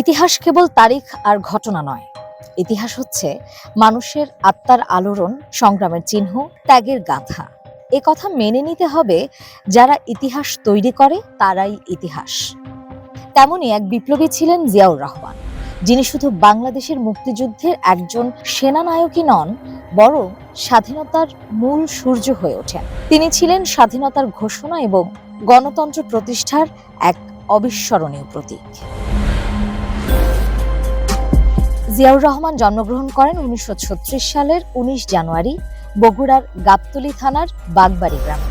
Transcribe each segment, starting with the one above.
ইতিহাস কেবল তারিখ আর ঘটনা নয়। ইতিহাস হচ্ছে মানুষের আত্মার আলোড়ন, সংগ্রামের চিহ্ন, ত্যাগের গাথা। এ কথা মেনে নিতে হবে, যারা ইতিহাস তৈরি করে, তারাই ইতিহাস। তেমনই এক বিপ্লবী ছিলেন জিয়াউর রহমান, যিনি শুধু বাংলাদেশের মুক্তিযুদ্ধের একজন সেনানায়কই নন, বরং স্বাধীনতার মূল সূর্য হয়ে ওঠেন। তিনি ছিলেন স্বাধীনতার ঘোষণা এবং গণতন্ত্র প্রতিষ্ঠার এক অবিস্মরণীয় প্রতীক। জিয়াউর রহমান জন্মগ্রহণ করেন উনিশশো ছত্রিশ সালের উনিশ জানুয়ারি বগুড়ার গাবতলী থানার বাগবাড়ি গ্রামে।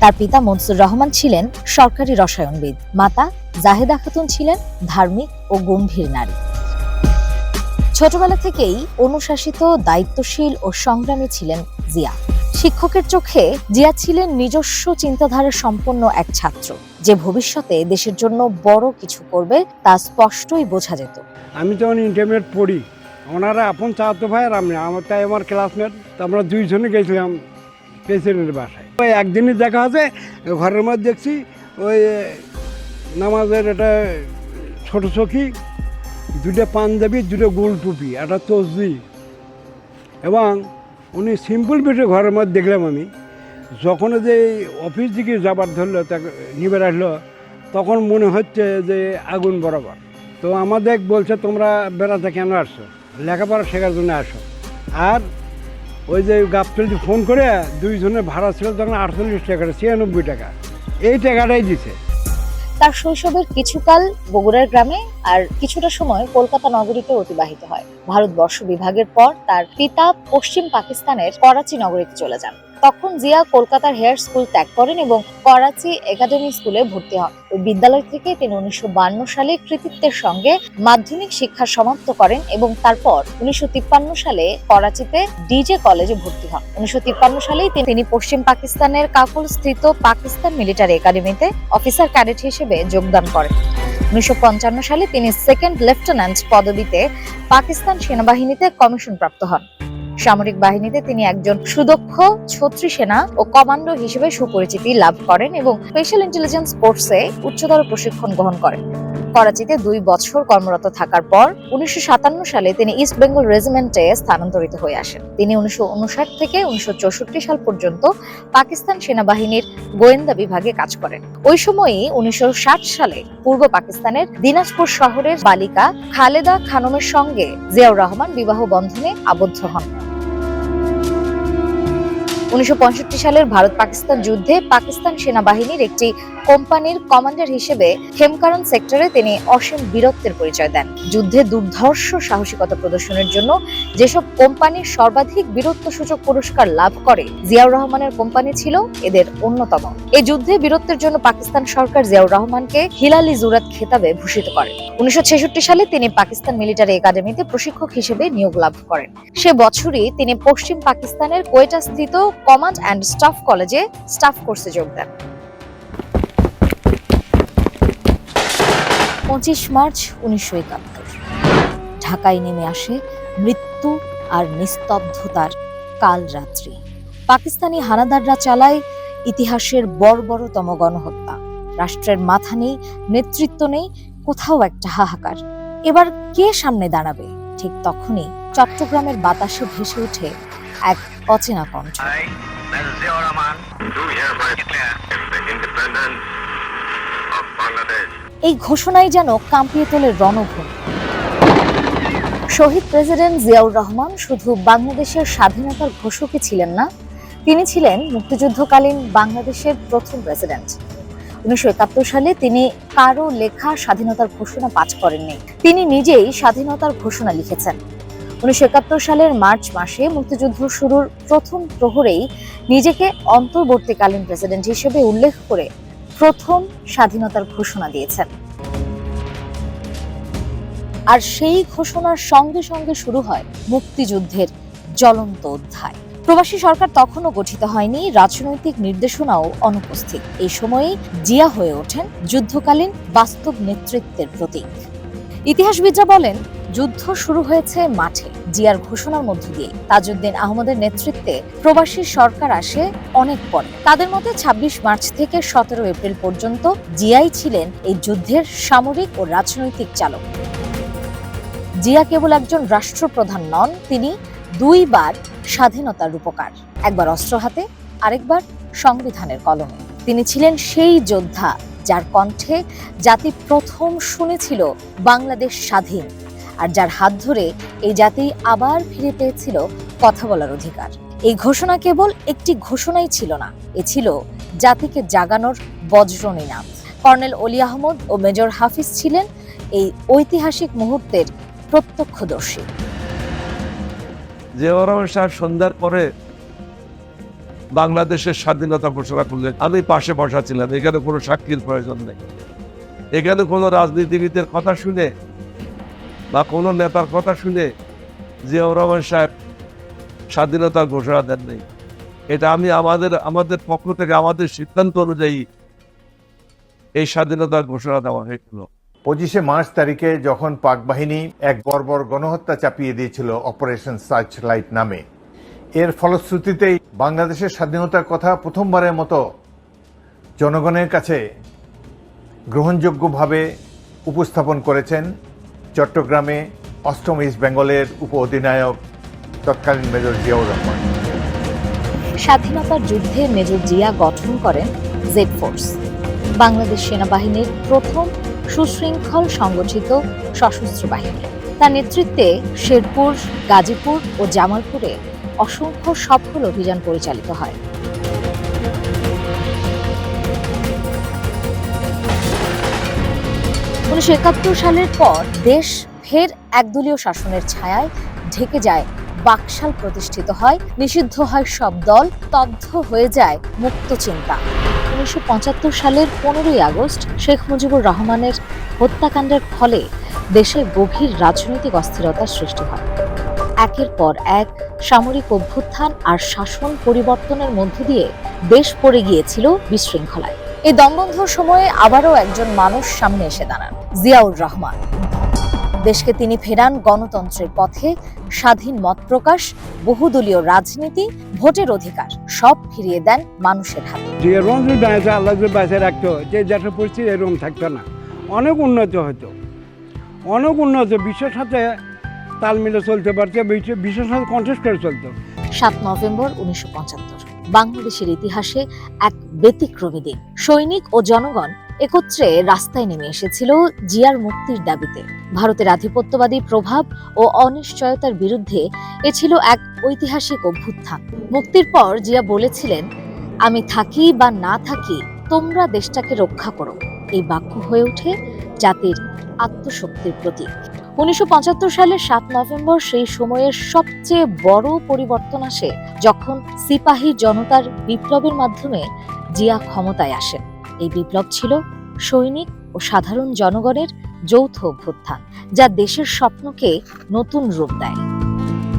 তার পিতা মনসুর রহমান ছিলেন সরকারি রসায়নবিদ। মাতা জাহেদা খাতুন ছিলেন ধার্মিক ও গম্ভীর নারী। ছোটবেলা থেকেই অনুশাসিত, দায়িত্বশীল ও সংগ্রামী ছিলেন জিয়া। শিক্ষকের চোখে জিয়া ছিলেন নিজস্ব চিন্তাধারা সম্পন্ন এক ছাত্র। যে ভবিষ্যতে দেশের জন্য বড় কিছু করবে তা স্পষ্টই বোঝা যেত। আমি যখন ইন্টারমিডিয়েট পড়ি, ওনারা আপন চাচাতো ভাই আর আমি, আমার তাই আমার ক্লাসমেট আমরা দুইজনে গেছিলাম প্রেসিডেন্টের বাসায়। ওই একদিনই দেখা আছে ঘরের মধ্যে দেখছি ওই নামাজের একটা ছোট চকি দুটো পাঞ্জাবি দুটো গোল টুপি, একটা তসবি এবং উনি সিম্পল বেটে ঘরের মধ্যে দেখলাম আমি। যখন যে অফিস দিকে যাবার ধরলো, তাকে নিবে আসলো, তখন মনে হচ্ছে যে আগুন বরাবর। তো আমাদের বলছে, তোমরা বেড়াতে কেন আসছো? লেখাপড়া শেখার জন্য আসো। আর ওই যে গাবতলি ফোন করে দুইজনের ভাড়া ছিল তখন আটচল্লিশ টাকা, ছিয়ানব্বই টাকা। এই টাকাটাই দিছে। তার শৈশবের কিছুকাল বগুড়ার গ্রামে আর কিছুটা সময় কলকাতা নগরীতে অতিবাহিত হয়। ভারতবর্ষ বিভাগের পর তার পিতা পশ্চিম পাকিস্তানের করাচি নগরীতে চলে যান। তখন জিয়া কলকাতার হেয়ার স্কুল ত্যাগ করেন এবং করাচি একাডেমি স্কুলে ভর্তি হন। ওই বিদ্যালয় থেকে তিনি উনিশশো সালে কৃতিত্বের সঙ্গে মাধ্যমিক শিক্ষা সমাপ্ত করেন এবং তারপর উনিশশো সালে করাচিতে ডিজে কলেজে ভর্তি হন। উনিশশো সালেই তিনি- পশ্চিম পাকিস্তানের কাকুল স্থিত পাকিস্তান মিলিটারি একাডেমিতে অফিসার ক্যাডেট হিসেবে যোগদান করেন। উনিশশো পঞ্চান্ন সালে তিনি সেকেন্ড লেফটেন্যান্ট পদবিতে পাকিস্তান সেনাবাহিনীতে কমিশন প্রাপ্ত হন। সামরিক বাহিনীতে তিনি একজন সুদক্ষ ছত্রী সেনা ও কমান্ডো হিসেবে সুপরিচিতি লাভ করেন এবং স্পেশাল ইন্টেলিজেন্স কোর্সে উচ্চতর প্রশিক্ষণ গ্রহণ করেন। করাচিতে দুই বছর কর্মরত থাকার পর উনিশশো সাতান্ন সালে তিনি ইস্ট বেঙ্গল রেজিমেন্টে স্থানান্তরিত হয়ে আসেন। তিনি উনিশশো উনষাট থেকে উনিশশো চৌষট্টি সাল পর্যন্ত পাকিস্তান সেনাবাহিনীর গোয়েন্দা বিভাগে কাজ করেন। ওই সময়ই উনিশশো সাত সালে পূর্ব পাকিস্তানের দিনাজপুর শহরের বালিকা খালেদা খানমের সঙ্গে জিয়াউর রহমান বিবাহ বন্ধনে আবদ্ধ হন। উনিশশো পঁয়ষট্টি সালের ভারত পাকিস্তান যুদ্ধে পাকিস্তান সেনাবাহিনীর একটি কোম্পানির কমান্ডার হিসেবে খেমকারন সেক্টরে তিনি অসীম বীরত্বের পরিচয় দেন। যুদ্ধে দুর্ধর্ষ সাহসিকতা প্রদর্শনের জন্য যেসব কোম্পানি সর্বাধিক বীরত্বসূচক পুরস্কার লাভ করে, জিয়াউর রহমানের কোম্পানি ছিল এদের অন্যতম। এই যুদ্ধে বীরত্বের জন্য পাকিস্তান সরকার জিয়াউর রহমানকে হিলালি জুরাত খেতাবে ভূষিত করে। উনিশশো ছেষট্টি সালে তিনি পাকিস্তান মিলিটারি একাডেমিতে প্রশিক্ষক হিসেবে নিয়োগ লাভ করেন। সে বছরই তিনি পশ্চিম পাকিস্তানের কোয়েটা স্থিত কমান্ড অ্যান্ড স্টাফ কলেজে স্টাফ কোর্সে যোগ দেন। পঁচিশ মার্চ উনিশশো একাত্তর। ঢাকায় নেমে আসে মৃত্যু আর নিস্তব্ধতার কাল রাত্রি পাকিস্তানি হানাদাররা চালায় ইতিহাসের বর্বরতম গণহত্যা। রাষ্ট্রের মাথা নেই নেতৃত্ব নেই কোথাও একটা হাহাকার। এবার কে সামনে দাঁড়াবে? ঠিক তখনই চট্টগ্রামের বাতাসে ভেসে ওঠে এক অচেনা কণ্ঠ। Bangladesh. এই ঘোষণাই যেন কাঁপিয়ে তোলে রণভূমি। শহীদ প্রেসিডেন্ট জিয়াউর রহমান শুধু বাংলাদেশের স্বাধীনতার ঘোষকই ছিলেন না, তিনি ছিলেন মুক্তিযুদ্ধকালীন বাংলাদেশের প্রথম প্রেসিডেন্ট। উনিশশো একাত্তর সালে তিনি কারও লেখা স্বাধীনতার ঘোষণা পাঠ করেননি, তিনি নিজেই স্বাধীনতার ঘোষণা লিখেছেন। উনিশশো একাত্তর সালের মার্চ মাসে মুক্তিযুদ্ধ শুরুর প্রথম প্রহরেই নিজেকে অন্তর্বর্তীকালীন প্রেসিডেন্ট হিসেবে উল্লেখ করে প্রথম স্বাধীনতার ঘোষণা দিয়েছেন। আর সেই ঘোষণার সঙ্গে সঙ্গে শুরু হয় মুক্তিযুদ্ধের জ্বলন্ত অধ্যায়। প্রবাসী সরকার তখনও গঠিত হয়নি, রাজনৈতিক নির্দেশনাও অনুপস্থিত। এই সময়েই জিয়া হয়ে ওঠেন যুদ্ধকালীন বাস্তব নেতৃত্বের প্রতীক। ইতিহাসবিদরা বলেন যুদ্ধ শুরু হয়েছে মাঠে। জিয়ার ঘোষণার মধ্য দিয়ে তাজউদ্দিন আহমদের নেতৃত্বে প্রবাসী সরকার আসে অনেক পরে। তাদের মতে ২৬ মার্চ থেকে সতেরো এপ্রিল পর্যন্ত জিয়াই ছিলেন এই যুদ্ধের সামরিক ও রাজনৈতিক চালক। জিয়া কেবল একজন রাষ্ট্রপ্রধান নন, তিনি দুইবার স্বাধীনতার রূপকার। একবার অস্ত্র হাতে, আরেকবার সংবিধানের কলমে। তিনি ছিলেন সেই যোদ্ধা যার কণ্ঠে জাতি প্রথম শুনেছিল বাংলাদেশ স্বাধীন। আর যার হাত ধরে এই জাতি আবার ফিরে পেয়েছিল কথা বলার অধিকার। এই ঘোষণা কেবল একটি ঘোষণাই ছিল না, এ ছিল জাতিকে জাগানোর বজ্রনীনাদ কর্নেল অলি আহমদ ও মেজর হাফিজ ছিলেন এই ঐতিহাসিক মুহূর্তের প্রত্যক্ষদর্শী। জিয়াউর রহমান সাহেব সন্ধ্যার পরে বাংলাদেশের স্বাধীনতা ঘোষণা করলেন। আমি পাশে বসা ছিলাম, এখানে কোনো সাক্ষীর প্রয়োজন নেই। এখানে কোনো রাজনীতিবিদের কথা শুনে বা কোনো নেতার কথা শুনে জিয়াউর রহমান সাহেব স্বাধীনতার ঘোষণা দেন নেই। এটা আমি আমাদের আমাদের পক্ষ থেকে, আমাদের সিদ্ধান্ত অনুযায়ী এই স্বাধীনতার ঘোষণা দেওয়া হয়েছিল। পঁচিশে মার্চ তারিখে যখন পাক বাহিনী এক বর্বর গণহত্যা চাপিয়ে দিয়েছিল অপারেশন সার্চ লাইট নামে, এর ফলশ্রুতিতেই বাংলাদেশের স্বাধীনতার কথা প্রথমবারের মতো জনগণের কাছে গ্রহণযোগ্যভাবে উপস্থাপন করেছেন চট্টগ্রামে অষ্টম ইস্ট বেঙ্গলের উপ অধিনায়ক তৎকালীন মেজর জিয়াউর রহমান। স্বাধীনতার যুদ্ধে মেজর জিয়া গঠন করেন জেড ফোর্স। বাংলাদেশ সেনাবাহিনীর প্রথম সুশৃঙ্খল সংগঠিত সশস্ত্র বাহিনী। তার নেতৃত্বে শেরপুর, গাজীপুর ও জামালপুরে অসংখ্য সফল অভিযান পরিচালিত হয়। উনিশশো একাত্তর সালের পর দেশ ফের একদলীয় শাসনের ছায়ায় ঢেকে যায়, বাকশাল প্রতিষ্ঠিত হয়, নিষিদ্ধ হয় সব দল তব্ধ হয়ে যায় মুক্ত চিন্তা। উনিশশো পঁচাত্তর সালের পনেরোই আগস্ট শেখ মুজিবুর রহমানের হত্যাকাণ্ডের ফলে দেশে গভীর রাজনৈতিক অস্থিরতার সৃষ্টি হয়। একের পর এক সামরিক অভ্যুত্থান আর শাসন পরিবর্তনের মধ্য দিয়ে দেশ পড়ে গিয়েছিল বিশৃঙ্খলায়। এই দমবন্ধ সময়ে আবারও একজন মানুষ সামনে এসে দাঁড়ান জিয়াউর রহমান। দেশকে তিনি ফেরান গণতন্ত্রের পথে স্বাধীন মত প্রকাশ বহুদলীয় রাজনীতি ভোটের অধিকার সব ফিরিয়ে দেন মানুষের হাতে। যে রাখতো এরকম থাকতো না। অনেক উন্নত হতো। অনেক উন্নত বিশ্বের সাথে তাল মিলে চলতে পারছে বিশ্ব- বিশ্বের সাথে কন্টেস্ট করে চলতো। সাত নভেম্বর উনিশশো পঁচাত্তর। বাংলাদেশের ইতিহাসে এক ব্যতিক্রমী দিন। সৈনিক ও জনগণ একত্রে রাস্তায় নেমে এসেছিল জিয়ার মুক্তির দাবিতে। ভারতের আধিপত্যবাদী প্রভাব ও অনিশ্চয়তার বিরুদ্ধে এ ছিল এক ঐতিহাসিক অভ্যুত্থান। মুক্তির পর জিয়া বলেছিলেন, আমি থাকি বা না থাকি, তোমরা দেশটাকে রক্ষা করো। এই বাক্য হয়ে ওঠে জাতির আত্মশক্তির প্রতীক। উনিশশো সালের সাত নভেম্বর সেই সময়ের সবচেয়ে বড় পরিবর্তন আসে যখন সিপাহী জনতার বিপ্লবের মাধ্যমে জিয়া ক্ষমতায় আসেন এই বিপ্লব ছিল সৈনিক ও সাধারণ জনগণের যৌথ অভ্যুত্থান, যা দেশের স্বপ্নকে নতুন রূপ দেয়।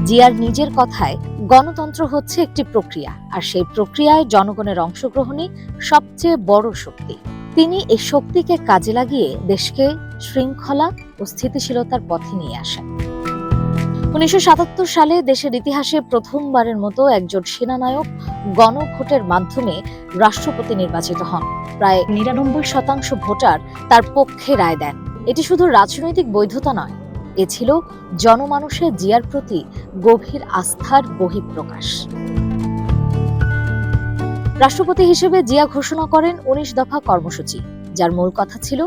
জিয়ার নিজের কথায়, গণতন্ত্র হচ্ছে একটি প্রক্রিয়া, আর সেই প্রক্রিয়ায় জনগণের অংশগ্রহণই সবচেয়ে বড় শক্তি। তিনি এই শক্তিকে কাজে লাগিয়ে দেশকে শৃঙ্খলা ও স্থিতিশীলতার পথে নিয়ে আসেন। উনিশশো সাতাত্তর সালে দেশের ইতিহাসে প্রথমবারের মতো একজন সেনানায়ক গণভোটের মাধ্যমে রাষ্ট্রপতি নির্বাচিত হন। প্রায় নিরানব্বই শতাংশ ভোটার তার পক্ষে রায় দেন। এটি শুধু রাজনৈতিক বৈধতা নয়, এ ছিল জনমানুষের জিয়ার প্রতি গভীর আস্থার বহিঃপ্রকাশ। রাষ্ট্রপতি হিসেবে জিয়া ঘোষণা করেন উনিশ দফা কর্মসূচি, যার মূল কথা ছিল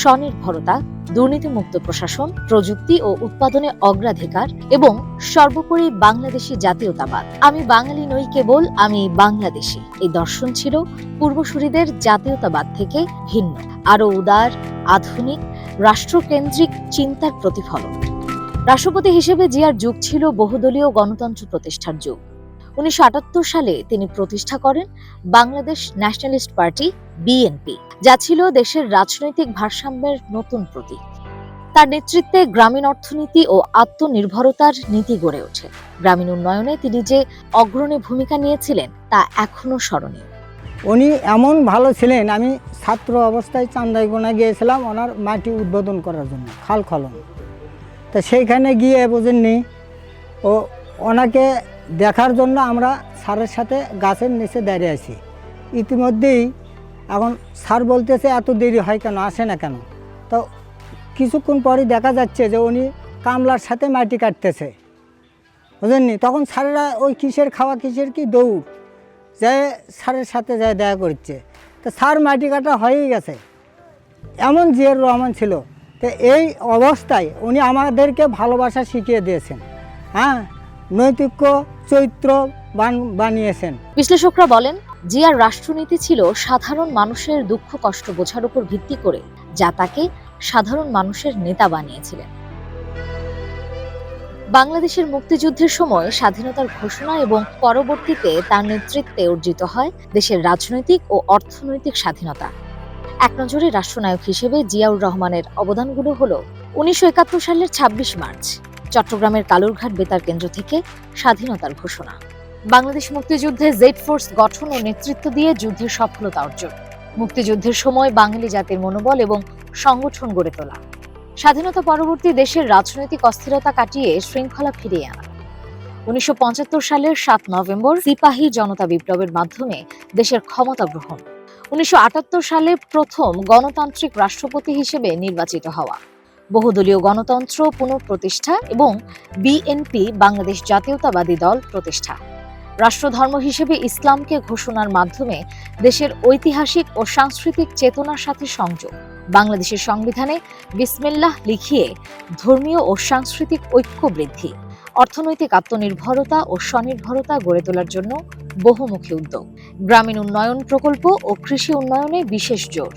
স্বনির্ভরতা, দুর্নীতিমুক্ত প্রশাসন, প্রযুক্তি ও উৎপাদনে অগ্রাধিকার এবং সর্বোপরি বাংলাদেশি জাতীয়তাবাদ। আমি বাঙালি নই কেবল, আমি বাংলাদেশি। এই দর্শন ছিল পূর্বসূরিদের জাতীয়তাবাদ থেকে ভিন্ন আরও উদার, আধুনিক, রাষ্ট্রকেন্দ্রিক চিন্তার প্রতিফলন রাষ্ট্রপতি হিসেবে জিয়ার যুগ ছিল বহুদলীয় গণতন্ত্র প্রতিষ্ঠার যুগ। উনিশশো আটাত্তর সালে তিনি প্রতিষ্ঠা করেন বাংলাদেশ ন্যাশনালিস্ট পার্টি বিএনপি যা ছিল দেশের রাজনৈতিক ভারসাম্যের নতুন প্রতীক। তার নেতৃত্বে গ্রামীণ অর্থনীতি ও আত্মনির্ভরতার নীতি গড়ে ওঠে। গ্রামীণ উন্নয়নে তিনি যে অগ্রণী ভূমিকা নিয়েছিলেন, তা এখনও স্মরণীয়। উনি এমন ভালো ছিলেন, আমি ছাত্র অবস্থায় চান্দাইগোনা গিয়েছিলাম, ওনার মাটি উদ্বোধন করার জন্য, খাল খলন তা সেইখানে গিয়ে বোঝেননি, ও ওনাকে দেখার জন্য আমরা সারের সাথে গাছের নিচে দাঁড়িয়ে আছি। ইতিমধ্যেই এখন স্যার বলতেছে, এত দেরি হয় কেন? আসে না কেন? তো কিছুক্ষণ পরই দেখা যাচ্ছে যে উনি কামলার সাথে মাটি কাটতেছে। বুঝলেননি তখন স্যারেরা ওই কিসের খাওয়া, কিসের কি দৌড়, যে স্যারের সাথে যায় দেখা করছে তো স্যার মাটি কাটা হয়েই গেছে। এমন জিয়ার রহমান ছিল। তো এই অবস্থায় উনি আমাদেরকে ভালোবাসা শিখিয়ে দিয়েছেন। হ্যাঁ নৈতিক্য চৈত্র বান, বানিয়েছেন। বিশ্লেষকরা বলেন জিয়ার রাষ্ট্রনীতি ছিল সাধারণ মানুষের দুঃখ কষ্ট বোঝার উপর ভিত্তি করে, যা তাকে সাধারণ মানুষের নেতা বানিয়েছিলেন। বাংলাদেশের মুক্তিযুদ্ধের সময় স্বাধীনতার ঘোষণা এবং পরবর্তীতে তার নেতৃত্বে অর্জিত হয় দেশের রাজনৈতিক ও অর্থনৈতিক স্বাধীনতা। এক নজরে রাষ্ট্রনায়ক হিসেবে জিয়াউর রহমানের অবদানগুলো হল উনিশশো একাত্তর সালের ছাব্বিশ মার্চ, চট্টগ্রামের কালুরঘাট বেতার কেন্দ্র থেকে স্বাধীনতার ঘোষণা। বাংলাদেশ মুক্তিযুদ্ধে জেড ফোর্স গঠন ও নেতৃত্ব দিয়ে যুদ্ধের সফলতা অর্জন। মুক্তিযুদ্ধের সময় বাঙালি জাতির মনোবল এবং সংগঠন গড়ে তোলা। স্বাধীনতা পরবর্তী দেশের রাজনৈতিক অস্থিরতা কাটিয়ে শৃঙ্খলা ফিরিয়ে আনা। উনিশশো পঁচাত্তর সালের সাত নভেম্বর সিপাহী জনতা বিপ্লবের মাধ্যমে দেশের ক্ষমতা গ্রহণ। উনিশশো আটাত্তর সালে প্রথম গণতান্ত্রিক রাষ্ট্রপতি হিসেবে নির্বাচিত হওয়া। বহুদলীয় গণতন্ত্র পুনঃপ্রতিষ্ঠা এবং বিএনপি বাংলাদেশ জাতীয়তাবাদী দল প্রতিষ্ঠা। রাষ্ট্রধর্ম হিসেবে ইসলামকে ঘোষণার মাধ্যমে দেশের ঐতিহাসিক ও সাংস্কৃতিক চেতনার সাথে সংযোগ। বাংলাদেশের সংবিধানে বিসমিল্লাহ লিখিয়ে ধর্মীয় ও সাংস্কৃতিক ঐক্য বৃদ্ধি, অর্থনৈতিক আত্মনির্ভরতা ও স্বনির্ভরতা গড়ে তোলার জন্য বহুমুখী উদ্যোগ, গ্রামীণ উন্নয়ন প্রকল্প ও কৃষি উন্নয়নে বিশেষ জোর,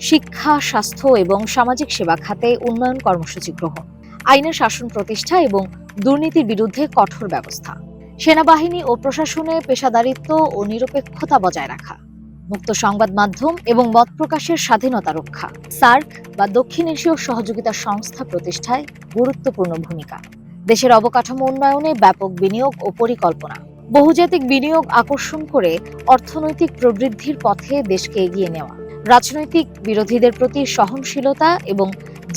শিক্ষা, স্বাস্থ্য এবং সামাজিক সেবা খাতে উন্নয়ন কর্মসূচি গ্রহণ, আইনের শাসন প্রতিষ্ঠা এবং দুর্নীতির বিরুদ্ধে কঠোর ব্যবস্থা। সেনাবাহিনী ও প্রশাসনে পেশাদারিত্ব ও নিরপেক্ষতা বজায় রাখা, মুক্ত সংবাদ মাধ্যম এবং মত প্রকাশের স্বাধীনতা রক্ষা। সার্ক বা দক্ষিণ এশীয় সহযোগিতা সংস্থা প্রতিষ্ঠায় গুরুত্বপূর্ণ ভূমিকা। দেশের অবকাঠামো উন্নয়নে ব্যাপক বিনিয়োগ ও পরিকল্পনা। বহুজাতিক বিনিয়োগ আকর্ষণ করে অর্থনৈতিক প্রবৃদ্ধির পথে দেশকে এগিয়ে নেওয়া। রাজনৈতিক বিরোধীদের প্রতি সহনশীলতা এবং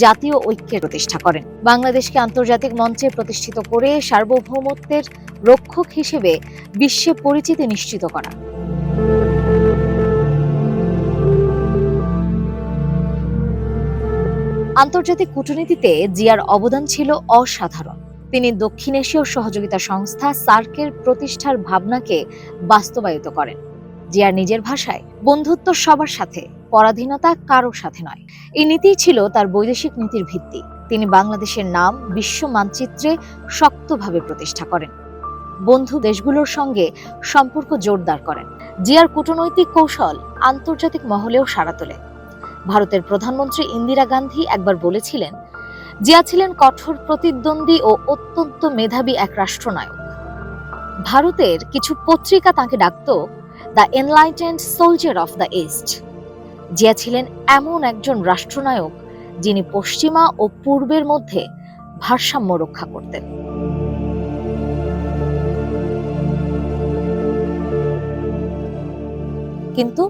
জাতীয় ঐক্যের প্রতিষ্ঠা করেন। বাংলাদেশকে আন্তর্জাতিক মঞ্চে প্রতিষ্ঠিত করে সার্বভৌমত্বের রক্ষক হিসেবে বিশ্বে পরিচিতি নিশ্চিত করা। আন্তর্জাতিক কূটনীতিতে জিয়ার অবদান ছিল অসাধারণ। তিনি দক্ষিণ এশীয় সহযোগিতা সংস্থা সার্কের প্রতিষ্ঠার ভাবনাকে বাস্তবায়িত করেন। জিয়ার নিজের ভাষায়, বন্ধুত্ব সবার সাথে, পরাধীনতা কারও সাথে নয়। এই নীতিই ছিল তার বৈদেশিক নীতির ভিত্তি। তিনি বাংলাদেশের নাম, বিশ্ব মানচিত্রে শক্তভাবে প্রতিষ্ঠা করেন। বন্ধু দেশগুলোর সঙ্গে সম্পর্ক জোরদার করেন। জিয়ার কূটনৈতিক কৌশল আন্তর্জাতিক মহলেও সাড়া তোলে। ভারতের প্রধানমন্ত্রী ইন্দিরা গান্ধী একবার বলেছিলেন, জিয়া ছিলেন কঠোর প্রতিদ্বন্দ্বী ও অত্যন্ত মেধাবী এক রাষ্ট্রনায়ক। ভারতের কিছু পত্রিকা তাকে ডাকত the enlightened soldier of the east. Zia ছিলেন এমন একজন রাষ্ট্রনায়ক যিনি পশ্চিমা ও পূর্বের মধ্যে ভারসাম্য রক্ষা করতেন। কিন্তু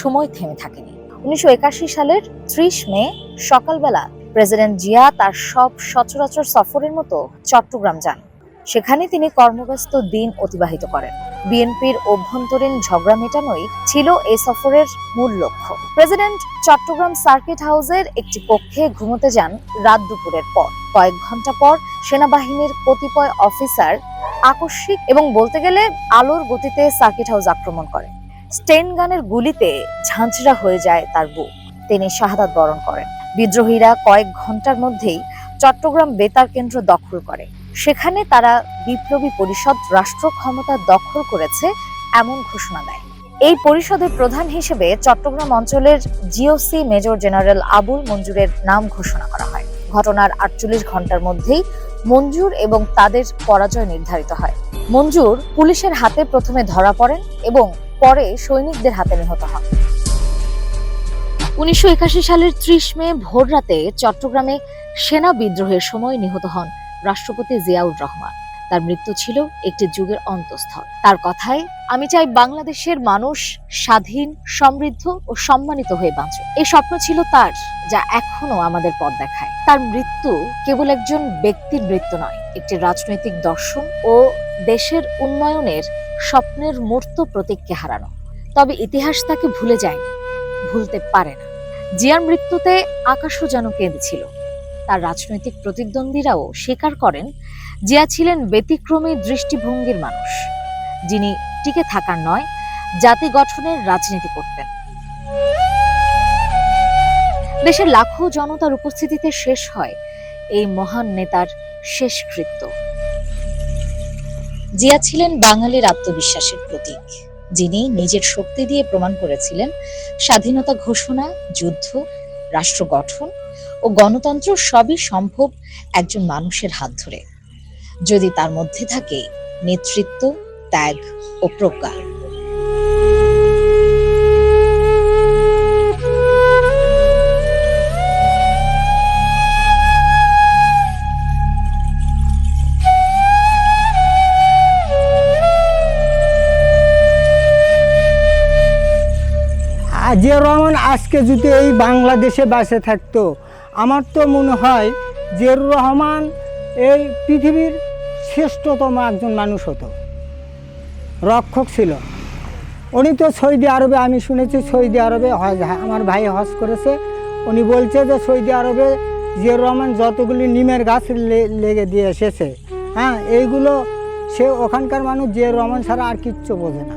সময় থেমে থাকেনি। উনিশশো একাশি সালের ত্রিশ মে, সকালবেলা প্রেসিডেন্ট জিয়া তার সব সচরাচর সফরের মতো চট্টগ্রাম যান। সেখানে তিনি কর্মব্যস্ত দিন অতিবাহিত করেন। বিএনপির অভ্যন্তরীণ ঝগড়া মেটানোই ছিল এই সফরের মূল লক্ষ্য। প্রেসিডেন্ট চট্টগ্রাম সার্কিট হাউসের একটি কক্ষে ঘুমোতে যান রাত দুপুরের পর। কয়েক ঘণ্টা পর সেনাবাহিনীর কতিপয় অফিসার আকস্মিক এবং বলতে গেলে আলোর গতিতে সার্কিট হাউস আক্রমণ করে স্টেন গানের গুলিতে ঝাঁঝরা হয়ে যায় তার বুক। তিনি শাহাদাত বরণ করেন। বিদ্রোহীরা কয়েক ঘণ্টার মধ্যেই চট্টগ্রাম বেতার কেন্দ্র দখল করে। সেখানে তারা বিপ্লবী পরিষদ রাষ্ট্র ক্ষমতা দখল করেছে এমন ঘোষণা দেয়। এই পরিষদের প্রধান হিসেবে চট্টগ্রাম অঞ্চলের জিওসি মেজর জেনারেল আবুল মঞ্জুরের নাম ঘোষণা করা হয়। ঘটনার আটচল্লিশ ঘণ্টার মধ্যেই মঞ্জুর এবং তাদের পরাজয় নির্ধারিত হয়। মঞ্জুর পুলিশের হাতে প্রথমে ধরা পড়েন এবং পরে সৈনিকদের হাতে নিহত হন। উনিশশো একাশি সালের ত্রিশ মে ভোররাতে চট্টগ্রামে সেনা বিদ্রোহের সময় নিহত হন রাষ্ট্রপতি জিয়াউর রহমান। তার মৃত্যু ছিল একটি যুগের অন্তঃস্থল। তার কথায়, আমি চাই বাংলাদেশের মানুষ স্বাধীন, সমৃদ্ধ ও সম্মানিত হয়ে বাঁচুক। এই স্বপ্ন ছিল তার, যা এখনও আমাদের পথ দেখায়। তার মৃত্যু কেবল একজন ব্যক্তির মৃত্যু নয়, একটি রাজনৈতিক দর্শন ও দেশের উন্নয়নের স্বপ্নের মূর্ত প্রতীককে হারানো। তবে ইতিহাস তাকে ভুলে যায়নি, ভুলতে পারে না। জিয়ার মৃত্যুতে আকাশও যেন কেঁদেছিল। তার রাজনৈতিক প্রতিদ্বন্দ্বীরাও স্বীকার করেন জিয়া ছিলেন ব্যতিক্রমী দৃষ্টিভঙ্গির মানুষ, যিনি টিকে থাকার নয়, জাতি গঠনের রাজনীতি করতেন। দেশের লাখো জনতার উপস্থিতিতে শেষ হয় এই মহান নেতার শেষকৃত্য। জিয়া ছিলেন বাঙালির আত্মবিশ্বাসের প্রতীক, যিনি নিজের শক্তি দিয়ে প্রমাণ করেছিলেন স্বাধীনতা ঘোষণা, যুদ্ধ, রাষ্ট্র গঠন ও গণতন্ত্র সবই সম্ভব একজন মানুষের হাত ধরে। যদি তার মধ্যে থাকে নেতৃত্ব, ত্যাগ ও প্রজ্ঞা। জিয়া রহমান আজকে যদি এই বাংলাদেশে বাসে থাকতো, আমার তো মনে হয় জিয়াউর রহমান এই পৃথিবীর শ্রেষ্ঠতম একজন মানুষ হতো, রক্ষক ছিল। উনি তো সৌদি আরবে, আমি শুনেছি সৌদি আরবে হজ, আমার ভাই হজ করেছে, উনি বলছে যে সৌদি আরবে জিয়াউর রহমান যতগুলি নিমের গাছ লেগে দিয়ে এসেছে হ্যাঁ এইগুলো সে ওখানকার মানুষ জিয়াউর রহমান ছাড়া আর কিচ্ছু বোঝে না।